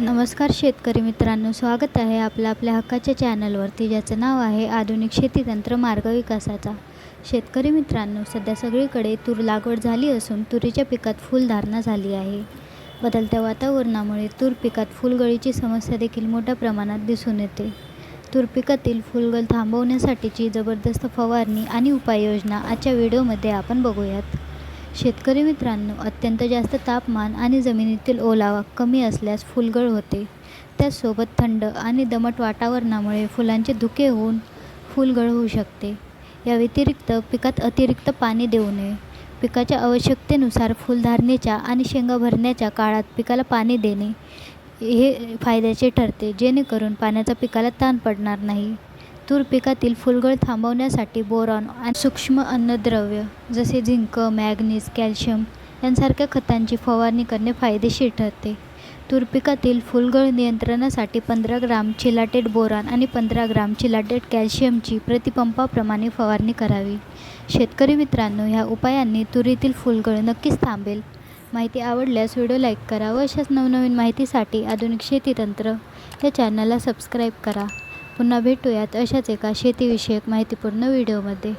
नमस्कार शेतकरी मित्रांनो स्वागत आहे आपलं आपल्या हक्काच्या चॅनलवरती ज्याचं नाव आहे आधुनिक शेती तंत्र मार्ग विकासाचा. शेतकरी मित्रांनो सध्या सगळीकडे तूर लागवड झाली असून तुरीच्या पिकात फुलधारणा झाली आहे. बदलत्या वातावरणामुळे तूर पिकात फुलगळीची समस्या देखील मोठ्या प्रमाणात दिसून येते. तूर पिकातील फुलगळ थांबवण्यासाठीची जबरदस्त फवारणी आणि उपाययोजना आजच्या व्हिडिओमध्ये आपण बघूयात. शेतकरी मित्रांनो अत्यंत जास्त तापमान आणि जमिनीतील ओलावा कमी असल्यास फुलगळ होते. त्याचसोबत थंड आणि दमट वातावरणामुळे फुलांचे धुके होऊन फुलगळ होऊ शकते. या व्यतिरिक्त पिकात अतिरिक्त पाणी देऊ नये. पिकाच्या आवश्यकतेनुसार फुलधारणेच्या आणि शेंगा भरण्याच्या काळात पिकाला पाणी देणे हे फायद्याचे ठरते जेणेकरून पाण्याचा पिकाला ताण पडणार नाही. तूर पिकातील फुलगळ थांबवण्यासाठी बोरॉन आणि सूक्ष्म अन्नद्रव्य जसे झिंक मॅग्नीज कॅल्शियम यांसारख्या खतांची फवारणी करणे फायदेशीर ठरते. तूर पिकातील फुलगळ नियंत्रणासाठी पंधरा ग्राम चिलाटेड बोरॉन आणि पंधरा ग्राम चिलाटेड कॅल्शियमची प्रतिपंपाप्रमाणे फवारणी करावी. शेतकरी मित्रांनो ह्या उपायांनी तुरीतील फुलगळ नक्कीच थांबेल. माहिती आवडल्यास व्हिडिओ लाईक करा व अशाच नवनवीन माहितीसाठी आधुनिक शेतीतंत्र या चॅनलला सबस्क्राईब करा. पुन्हा भेटूयात अशाच एका शेतीविषयक माहितीपूर्ण व्हिडिओमध्ये.